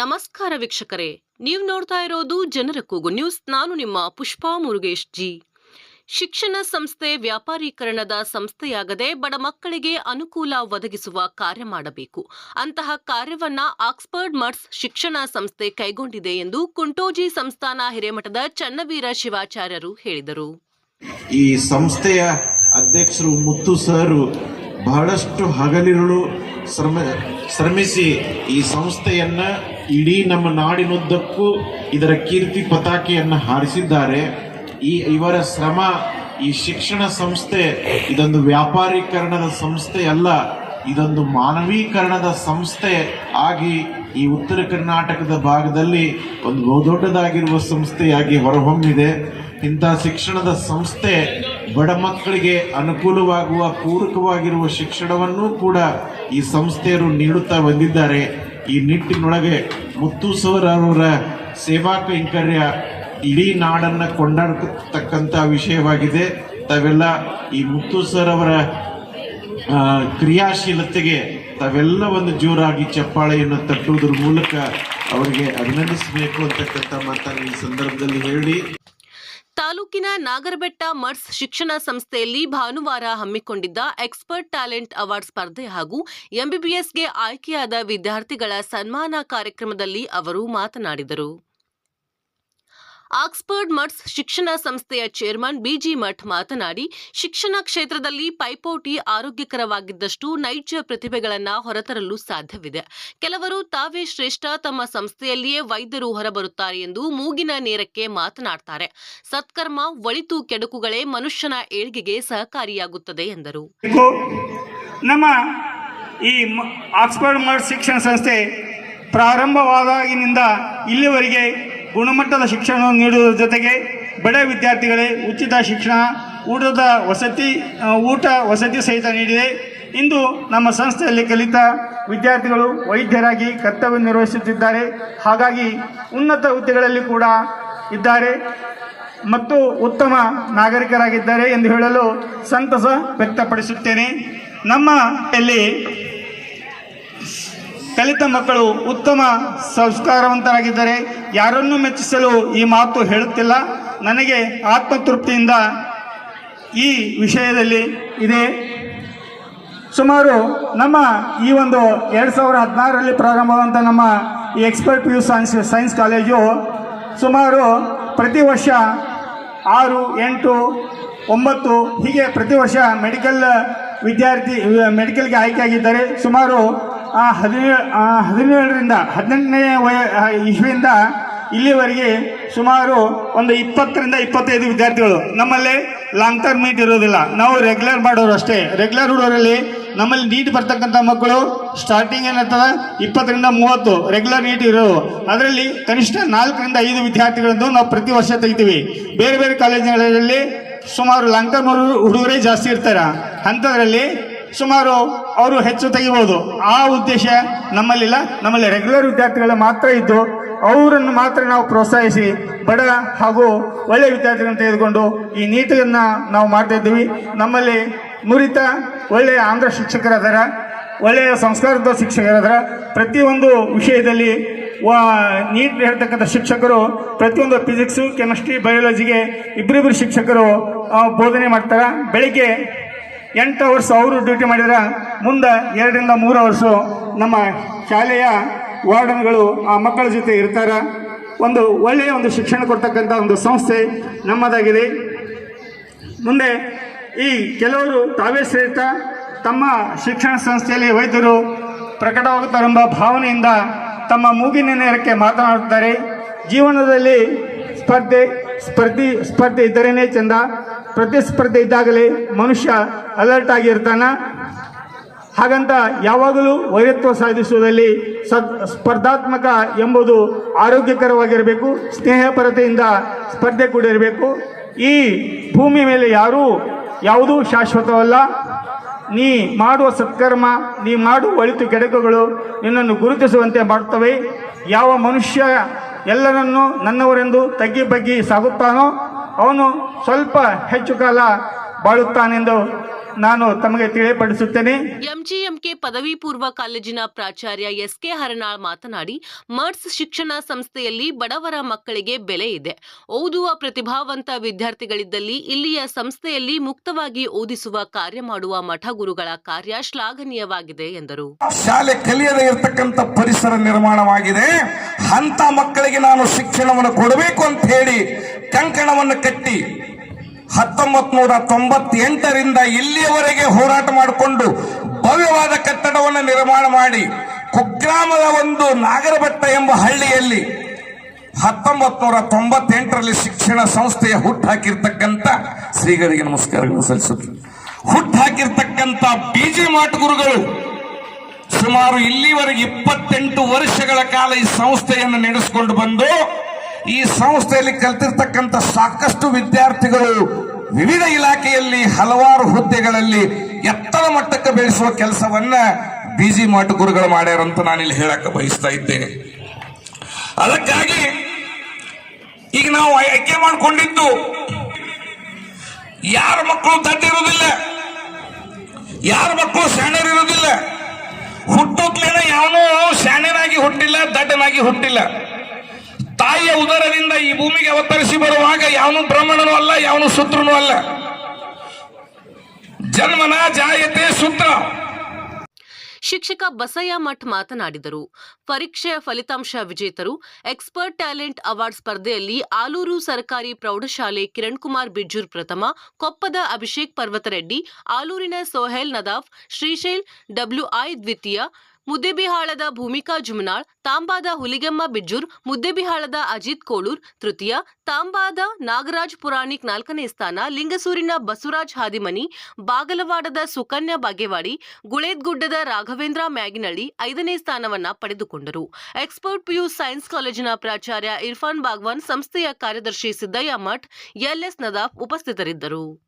ನಮಸ್ಕಾರ ವೀಕ್ಷಕರೇ, ನೀವು ನೋಡ್ತಾ ಇರೋದು ಜನರ ಕೂಗು ನ್ಯೂಸ್. ನಾನು ನಿಮ್ಮ ಪುಷ್ಪಾ ಮುರುಗೇಶ್ ಜಿ. ಶಿಕ್ಷಣ ಸಂಸ್ಥೆ ವ್ಯಾಪಾರೀಕರಣದ ಸಂಸ್ಥೆಯಾಗದೆ ಬಡ ಮಕ್ಕಳಿಗೆ ಅನುಕೂಲ ಒದಗಿಸುವ ಕಾರ್ಯ ಮಾಡಬೇಕು. ಅಂತಹ ಕಾರ್ಯವನ್ನ ಆಕ್ಸ್ಫರ್ಡ್ ಮರ್ಸ್ ಶಿಕ್ಷಣ ಸಂಸ್ಥೆ ಕೈಗೊಂಡಿದೆ ಎಂದು ಕುಂಟೋಜಿ ಸಂಸ್ಥಾನ ಹಿರೇಮಠದ ಚನ್ನವೀರ ಶಿವಾಚಾರ್ಯರು ಹೇಳಿದರು. ಈ ಸಂಸ್ಥೆಯ ಅಧ್ಯಕ್ಷರು ಮುತ್ತು ಸರ್, ಬಹಳಷ್ಟು ಹಗಲಿರುಳು ಶ್ರಮ, ಶ್ರಮಿಸಿ ಈ ಸಂಸ್ಥೆಯನ್ನ ಇಡೀ ನಮ್ಮ ನಾಡಿನುದ್ದಕ್ಕೂ ಇದರ ಕೀರ್ತಿ ಪತಾಕೆಯನ್ನು ಹಾರಿಸಿದ್ದಾರೆ. ಈ ಇವರ ಶ್ರಮ, ಈ ಶಿಕ್ಷಣ ಸಂಸ್ಥೆ ಇದೊಂದು ವ್ಯಾಪಾರೀಕರಣದ ಸಂಸ್ಥೆ ಅಲ್ಲ, ಇದೊಂದು ಮಾನವೀಕರಣದ ಸಂಸ್ಥೆ ಆಗಿ ಈ ಉತ್ತರ ಕರ್ನಾಟಕದ ಭಾಗದಲ್ಲಿ ಒಂದು ಬಹುದೊಡ್ಡದಾಗಿರುವ ಸಂಸ್ಥೆಯಾಗಿ ಹೊರಹೊಮ್ಮಿದೆ. ಇಂಥ ಶಿಕ್ಷಣದ ಸಂಸ್ಥೆ ಬಡ ಮಕ್ಕಳಿಗೆ ಅನುಕೂಲವಾಗುವ, ಪೂರಕವಾಗಿರುವ ಶಿಕ್ಷಣವನ್ನು ಕೂಡ ಈ ಸಂಸ್ಥೆಯರು ನೀಡುತ್ತಾ ಬಂದಿದ್ದಾರೆ. ಈ ನಿಟ್ಟಿನೊಳಗೆ ಮುತ್ತು ಅವರ ಸೇವಾ ಕೈಂಕರ್ಯ ಇಡೀ ನಾಡನ್ನು ಕೊಂಡಾಡತಕ್ಕಂಥ ವಿಷಯವಾಗಿದೆ. ತಾವೆಲ್ಲ ಈ ಮುತ್ತು ಸರ್ ಅವರ ಕ್ರಿಯಾಶೀಲತೆಗೆ ತಾವೆಲ್ಲ ಒಂದು ಜೋರಾಗಿ ಚಪ್ಪಾಳೆಯನ್ನು ತಟ್ಟುವುದರ ಮೂಲಕ ಅವರಿಗೆ ಅಭಿನಂದಿಸಬೇಕು ಅಂತಕ್ಕಂಥ ಮಾತನ್ನು ಈ ಸಂದರ್ಭದಲ್ಲಿ ಹೇಳಿ. ತಾಲೂಕಿನ ನಾಗರಬೆಟ್ಟ ಮರ್ಸ್ ಶಿಕ್ಷಣ ಸಂಸ್ಥೆಯಲ್ಲಿ ಭಾನುವಾರ ಹಮ್ಮಿಕೊಂಡಿದ್ದ ಎಕ್ಸ್ಪರ್ಟ್ ಟ್ಯಾಲೆಂಟ್ ಅವಾರ್ಡ್ ಸ್ಪರ್ಧೆ ಹಾಗೂ ಎಂಬಿಬಿಎಸ್ಗೆ ಆಯ್ಕೆಯಾದ ವಿದ್ಯಾರ್ಥಿಗಳ ಸನ್ಮಾನ ಕಾರ್ಯಕ್ರಮದಲ್ಲಿ ಅವರು ಮಾತನಾಡಿದರು. ಆಕ್ಸ್ಫರ್ಡ್ ಮಠ್ಸ್ ಶಿಕ್ಷಣ ಸಂಸ್ಥೆಯ ಚೇರ್ಮನ್ ಬಿಜಿ ಮಠ್ ಮಾತನಾಡಿ, ಶಿಕ್ಷಣ ಕ್ಷೇತ್ರದಲ್ಲಿ ಪೈಪೋಟಿ ಆರೋಗ್ಯಕರವಾಗಿದ್ದಷ್ಟು ನೈಜ ಪ್ರತಿಭೆಗಳನ್ನು ಹೊರತರಲು ಸಾಧ್ಯವಿದೆ. ಕೆಲವರು ತಾವೇ ಶ್ರೇಷ್ಠ, ತಮ್ಮ ಸಂಸ್ಥೆಯಲ್ಲಿಯೇ ವೈದ್ಯರು ಹೊರಬರುತ್ತಾರೆ ಎಂದು ಮೂಗಿನ ನೇರಕ್ಕೆ ಮಾತನಾಡ್ತಾರೆ. ಸತ್ಕರ್ಮ, ಒಳಿತು ಕೆಡುಕುಗಳೇ ಮನುಷ್ಯನ ಏಳ್ಗೆಗೆ ಸಹಕಾರಿಯಾಗುತ್ತದೆ ಎಂದರು. ನಮ್ಮ ಈ ಆಕ್ಸ್ಫರ್ಡ್ ಮಠ್ ಶಿಕ್ಷಣ ಸಂಸ್ಥೆ ಪ್ರಾರಂಭವಾದಾಗಿನಿಂದ ಇಲ್ಲಿವರೆಗೆ ಗುಣಮಟ್ಟದ ಶಿಕ್ಷಣವನ್ನು ನೀಡುವುದರ ಜೊತೆಗೆ ಬಡ ವಿದ್ಯಾರ್ಥಿಗಳೇ ಉಚಿತ ಶಿಕ್ಷಣ, ಊಟದ ವಸತಿ ಊಟ ವಸತಿ ಸಹಿತ ನೀಡಿದೆ. ಇಂದು ನಮ್ಮ ಸಂಸ್ಥೆಯಲ್ಲಿ ಕಲಿತ ವಿದ್ಯಾರ್ಥಿಗಳು ವೈದ್ಯರಾಗಿ ಕರ್ತವ್ಯ ನಿರ್ವಹಿಸುತ್ತಿದ್ದಾರೆ. ಹಾಗಾಗಿ ಉನ್ನತ ಹುದ್ದೆಗಳಲ್ಲಿ ಕೂಡ ಇದ್ದಾರೆ ಮತ್ತು ಉತ್ತಮ ನಾಗರಿಕರಾಗಿದ್ದಾರೆ ಎಂದು ಹೇಳಲು ಸಂತಸ ವ್ಯಕ್ತಪಡಿಸುತ್ತೇನೆ. ನಮ್ಮ ಇಲ್ಲಿ ಕಲಿತ ಮಕ್ಕಳು ಉತ್ತಮ ಸಂಸ್ಕಾರವಂತರಾಗಿದ್ದಾರೆ ಯಾರನ್ನೂ ಮೆಚ್ಚಿಸಲು ಈ ಮಾತು ಹೇಳುತ್ತಿಲ್ಲ. ನನಗೆ ಆತ್ಮತೃಪ್ತಿಯಿಂದ ಈ ವಿಷಯದಲ್ಲಿ ಇದೆ. ಸುಮಾರು ನಮ್ಮ ಈ ಒಂದು ಎರಡು ಸಾವಿರ ಹದಿನಾರರಲ್ಲಿ ಪ್ರಾರಂಭವಾದಂಥ ನಮ್ಮ ಈ expert P U science science college ಸುಮಾರು ಪ್ರತಿ ವರ್ಷ ಆರು, ಎಂಟು, ಒಂಬತ್ತು, ಹೀಗೆ ಪ್ರತಿ ವರ್ಷ ಮೆಡಿಕಲ್ ವಿದ್ಯಾರ್ಥಿ ಮೆಡಿಕಲ್ಗೆ ಆಯ್ಕೆಯಾಗಿದ್ದಾರೆ. ಸುಮಾರು ಹದಿನೇಳು ಹದಿನೇಳರಿಂದ ಹದಿನೆಂಟನೇ ವಯ ಇಸ್ವಿಯಿಂದ ಇಲ್ಲಿವರೆಗೆ ಸುಮಾರು ಒಂದು ಇಪ್ಪತ್ತರಿಂದ ಇಪ್ಪತ್ತೈದು ವಿದ್ಯಾರ್ಥಿಗಳು ನಮ್ಮಲ್ಲಿ ಲಾಂಗ್ ಟರ್ಮ್ ಮೀಟ್ ಇರೋದಿಲ್ಲ ನಾವು ರೆಗ್ಯುಲರ್ ಮಾಡೋರು ಅಷ್ಟೇ. ರೆಗ್ಯುಲರ್ ಹುಡುಗರಲ್ಲಿ ನಮ್ಮಲ್ಲಿ ನೀಟ್ ಬರ್ತಕ್ಕಂಥ ಮಕ್ಕಳು ಸ್ಟಾರ್ಟಿಂಗ್ ಏನಿರ್ತದ? ಇಪ್ಪತ್ತರಿಂದ ಮೂವತ್ತು ರೆಗ್ಯುಲರ್ ನೀಟ್ ಇರೋದು ಅದರಲ್ಲಿ ಕನಿಷ್ಠ ನಾಲ್ಕರಿಂದ ಐದು ವಿದ್ಯಾರ್ಥಿಗಳನ್ನು ನಾವು ಪ್ರತಿ ವರ್ಷ ತೆಗಿತೀವಿ. ಬೇರೆ ಬೇರೆ ಕಾಲೇಜುಗಳಲ್ಲಿ ಸುಮಾರು ಲಾಂಗ್ ಟರ್ಮ್ ಹುಡುಗರೇ ಜಾಸ್ತಿ ಇರ್ತಾರೆ. ಅಂಥದ್ರಲ್ಲಿ ಸುಮಾರು ಅವರು ಹೆಚ್ಚು ತೆಗಿಬೋದು. ಆ ಉದ್ದೇಶ ನಮ್ಮಲ್ಲಿಲ್ಲ. ನಮ್ಮಲ್ಲಿ ರೆಗ್ಯುಲರ್ ವಿದ್ಯಾರ್ಥಿಗಳ ಮಾತ್ರ ಇದ್ದು, ಅವರನ್ನು ಮಾತ್ರ ನಾವು ಪ್ರೋತ್ಸಾಹಿಸಿ, ಬಡ ಹಾಗೂ ಒಳ್ಳೆಯ ವಿದ್ಯಾರ್ಥಿಗಳನ್ನು ತೆಗೆದುಕೊಂಡು ಈ ನೀಟನ್ನು ನಾವು ಮಾಡ್ತಾ ಇದ್ದೀವಿ. ನಮ್ಮಲ್ಲಿ ನುರಿತ ಒಳ್ಳೆಯ ಆಂಧ್ರ ಶಿಕ್ಷಕರಾದರ ಒಳ್ಳೆಯ ಸಂಸ್ಕಾರದ ಶಿಕ್ಷಕರಾದರ ಪ್ರತಿಯೊಂದು ವಿಷಯದಲ್ಲಿ ನೀಟ್ ಹೇಳ್ತಕ್ಕಂಥ ಶಿಕ್ಷಕರು, ಪ್ರತಿಯೊಂದು ಫಿಸಿಕ್ಸು ಕೆಮಿಸ್ಟ್ರಿ ಬಯಾಲಜಿಗೆ ಇಬ್ಬರಿಬ್ಬರು ಶಿಕ್ಷಕರು ಬೋಧನೆ ಮಾಡ್ತಾರೆ. ಬೆಳಿಗ್ಗೆ ಎಂಟು ವರ್ಷ ಅವರು ಡ್ಯೂಟಿ ಮಾಡಿದರೆ ಮುಂದೆ ಎರಡರಿಂದ ಮೂರು ವರ್ಷ ನಮ್ಮ ಶಾಲೆಯ ವಾರ್ಡನ್ಗಳು, ಆ ಮಕ್ಕಳ ಜೊತೆ ಇರ್ತಾರೆ. ಒಂದು ಒಳ್ಳೆಯ ಒಂದು ಶಿಕ್ಷಣ ಕೊಡ್ತಕ್ಕಂಥ ಒಂದು ಸಂಸ್ಥೆ ನಮ್ಮದಾಗಿದೆ. ಮುಂದೆ ಈ ಕೆಲವರು ತಾವೇ ಸೇರಿತ ತಮ್ಮ ಶಿಕ್ಷಣ ಸಂಸ್ಥೆಯಲ್ಲಿ ವೈದ್ಯರು ಪ್ರಕಟವಾಗುತ್ತಾರೆಂಬ ಭಾವನೆಯಿಂದ ತಮ್ಮ ಮೂಗಿನ ನೇರಕ್ಕೆ ಮಾತನಾಡುತ್ತಾರೆ. ಜೀವನದಲ್ಲಿ ಸ್ಪರ್ಧೆ, ಸ್ಪರ್ಧಿ, ಸ್ಪರ್ಧೆ ಇದ್ದರೇನೆ ಚಂದ. ಪ್ರತಿಸ್ಪರ್ಧೆ ಇದ್ದಾಗಲೇ ಮನುಷ್ಯ ಅಲರ್ಟ್ ಆಗಿರ್ತಾನೆ. ಹಾಗಂತ ಯಾವಾಗಲೂ ವೈರತ್ವ ಸಾಧಿಸುವುದರಲ್ಲಿ ಸದ್ ಸ್ಪರ್ಧಾತ್ಮಕ ಎಂಬುದು ಆರೋಗ್ಯಕರವಾಗಿರಬೇಕು, ಸ್ನೇಹಪರತೆಯಿಂದ ಸ್ಪರ್ಧೆ ಕೂಡ ಇರಬೇಕು ಈ ಭೂಮಿ ಮೇಲೆ ಯಾರೂ ಯಾವುದೂ ಶಾಶ್ವತವಲ್ಲ. ನೀ ಮಾಡುವ ಸತ್ಕರ್ಮ, ನೀ ಮಾಡುವ ಒಳಿತು ಕೆಡಕುಗಳು ನಿನ್ನನ್ನು ಗುರುತಿಸುವಂತೆ ಮಾಡುತ್ತವೆ ಯಾವ ಮನುಷ್ಯ ಎಲ್ಲರನ್ನು ನನ್ನವರೆಂದು ತಗ್ಗಿ ಬಗ್ಗಿ ಸಾಗುತ್ತಾನೋ ಅವನು ಸ್ವಲ್ಪ ಹೆಚ್ಚು ಕಾಲ ಬಾಳುತ್ತಾನೆಂದು ನಾನು ತಮಗೆ ತಿಳಿಯಪಡಿಸುತ್ತೇನೆ. ಎಂಜಿಎಂಕೆ ಪದವಿ ಪೂರ್ವ ಕಾಲೇಜಿನ ಪ್ರಾಚಾರ್ಯ ಎಸ್ ಕೆ ಹರನಾಳ್ ಮಾತನಾಡಿ ಮರ್ಸ್ ಶಿಕ್ಷಣ ಸಂಸ್ಥೆಯಲ್ಲಿ ಬಡವರ ಮಕ್ಕಳಿಗೆ ಬೆಲೆ ಇದೆ. ಓದುವ ಪ್ರತಿಭಾವಂತ ವಿದ್ಯಾರ್ಥಿಗಳಿದ್ದಲ್ಲಿ ಇಲ್ಲಿಯ ಸಂಸ್ಥೆಯಲ್ಲಿ ಮುಕ್ತವಾಗಿ ಓದಿಸುವ ಕಾರ್ಯ ಮಾಡುವ ಮಠ ಗುರುಗಳ ಕಾರ್ಯ ಶ್ಲಾಘನೀಯವಾಗಿದೆ ಎಂದರು. ಶಾಲೆ ಕಲಿಯದೇ ಇರತಕ್ಕಂತ ಪರಿಸರ ನಿರ್ಮಾಣವಾಗಿದೆ. ಅಂತ ಮಕ್ಕಳಿಗೆ ನಾನು ಶಿಕ್ಷಣವನ್ನು ಕೊಡಬೇಕು ಅಂತ ಹೇಳಿ ಕಂಕಣವನ್ನು ಕಟ್ಟಿ ಹತ್ತೊಂಬತ್ ನೂರ ತೊಂಬತ್ತೆಂಟರಿಂದ ಇಲ್ಲಿಯವರೆಗೆ ಹೋರಾಟ ಮಾಡಿಕೊಂಡು ಭವ್ಯವಾದ ಕಟ್ಟಡವನ್ನು ನಿರ್ಮಾಣ ಮಾಡಿ ಕುಗ್ರಾಮದ ಒಂದು ನಾಗರಬೆಟ್ಟ ಎಂಬ ಹಳ್ಳಿಯಲ್ಲಿ ಹತ್ತೊಂಬತ್ ನೂರ ತೊಂಬತ್ತೆಂಟರಲ್ಲಿ ಶಿಕ್ಷಣ ಸಂಸ್ಥೆಯ ಹುಟ್ಟು ಹಾಕಿರ್ತಕ್ಕಂಥ ಶ್ರೀಗಳಿಗೆ ನಮಸ್ಕಾರಗಳನ್ನು ಸಲ್ಲಿಸುತ್ತೆ ಹುಟ್ಟು ಹಾಕಿರ್ತಕ್ಕಂಥ ಬಿಜಿ ಮಾಟಗುರುಗಳು ಸುಮಾರು ಇಲ್ಲಿವರೆಗೆ ಇಪ್ಪತ್ತೆಂಟು ವರ್ಷಗಳ ಕಾಲ ಈ ಸಂಸ್ಥೆಯನ್ನು ನಡೆಸಿಕೊಂಡು ಬಂದು ಈ ಸಂಸ್ಥೆಯಲ್ಲಿ ಕಲ್ತಿರ್ತಕ್ಕಂಥ ಸಾಕಷ್ಟು ವಿದ್ಯಾರ್ಥಿಗಳು ವಿವಿಧ ಇಲಾಖೆಯಲ್ಲಿ ಹಲವಾರು ಹುದ್ದೆಗಳಲ್ಲಿ ಎತ್ತರ ಮಟ್ಟಕ್ಕೆ ಬೆಳೆಸುವ ಕೆಲಸವನ್ನ ಬಿಜಿ ಮಾಟ ಗುರುಗಳು ಮಾಡ್ಯಾರಂತ ನಾನಿಲ್ಲಿ ಹೇಳಕ್ಕೆ ಬಯಸ್ತಾ ಇದ್ದೇನೆ. ಅದಕ್ಕಾಗಿ ಈಗ ನಾವು ಆಯ್ಕೆ ಮಾಡಿಕೊಂಡಿದ್ದು ಯಾರ ಮಕ್ಕಳು ದಡ್ಡಿರುವುದಿಲ್ಲ, ಯಾರ ಮಕ್ಕಳು ಶಾಣರಿರುವುದಿಲ್ಲ ಹುಟ್ಟುತ್ತಲೇನೆ ಯಾವನೂ ಶಾಣನಾಗಿ ಹುಟ್ಟಿಲ್ಲ, ದಡ್ಡನಾಗಿ ಹುಟ್ಟಿಲ್ಲ. ತಾಯಿಯ ಉದರದಿಂದ ಈ ಭೂಮಿಗೆ ಅವತರಿಸಿ ಬರುವಾಗ ಯಾವನು ಬ್ರಾಹ್ಮಣನೂ ಅಲ್ಲ, ಯಾವನು ಶೂದ್ರನೂ ಅಲ್ಲ. ಜನ್ಮನ ಜಾಯತೆ ಸೂತ್ರ ಶಿಕ್ಷಕ ಬಸಯ್ಯ ಮಠ್ ಮಾತನಾಡಿದರು. ಪರೀಕ್ಷೆಯ ಫಲಿತಾಂಶ ವಿಜೇತರು, ಎಕ್ಸ್ಪರ್ಟ್ ಟ್ಯಾಲೆಂಟ್ ಅವಾರ್ಡ್ ಸ್ಪರ್ಧೆಯಲ್ಲಿ ಆಲೂರು ಸರ್ಕಾರಿ ಪ್ರೌಢಶಾಲೆ ಕಿರಣ್ ಕುಮಾರ್ ಬಿಜ್ಜೂರ್ ಪ್ರಥಮ, ಕೊಪ್ಪದ ಅಭಿಷೇಕ್ ಪರ್ವತರೆಡ್ಡಿ, ಆಲೂರಿನ ಸೊಹೇಲ್ ನದಾಫ್, ಶ್ರೀಶೈಲ್ ಡಬ್ಲ್ಯೂಐ ದ್ವಿತೀಯ ಮುದ್ದೆಬಿಹಾಳದ ಭೂಮಿಕಾ ಜುಮ್ನಾಳ್, ತಾಂಬಾದ ಹುಲಿಗೆಮ್ಮ ಬಿಜ್ಜೂರ್, ಮುದ್ದೆಬಿಹಾಳದ ಅಜಿತ್ ಕೋಳೂರ್, ತೃತೀಯ ತಾಂಬಾದ ನಾಗರಾಜ್ ಪುರಾಣಿಕ್ ನಾಲ್ಕನೇ ಸ್ಥಾನ, ಲಿಂಗಸೂರಿನ ಬಸವರಾಜ್ ಹಾದಿಮನಿ, ಬಾಗಲವಾಡದ ಸುಕನ್ಯಾ ಬಾಗೇವಾಡಿ, ಗುಳೇದ್ಗುಡ್ಡದ ರಾಘವೇಂದ್ರ ಮ್ಯಾಗಿನಳ್ಳಿ ಐದನೇ ಸ್ಥಾನವನ್ನ ಪಡೆದುಕೊಂಡರು. ಎಕ್ಸ್ಪರ್ಟ್ ಪಿಯು ಸೈನ್ಸ್ ಕಾಲೇಜಿನ ಪ್ರಾಚಾರ್ಯ ಇರ್ಫಾನ್ ಬಾಗ್ವಾನ್, ಸಂಸ್ಥೆಯ ಕಾರ್ಯದರ್ಶಿ ಸಿದ್ದಯ್ಯ ಮಠ್ ಎಲ್ಎಸ್ ನದಾಫ್ ಉಪಸ್ಥಿತರಿದ್ದರು.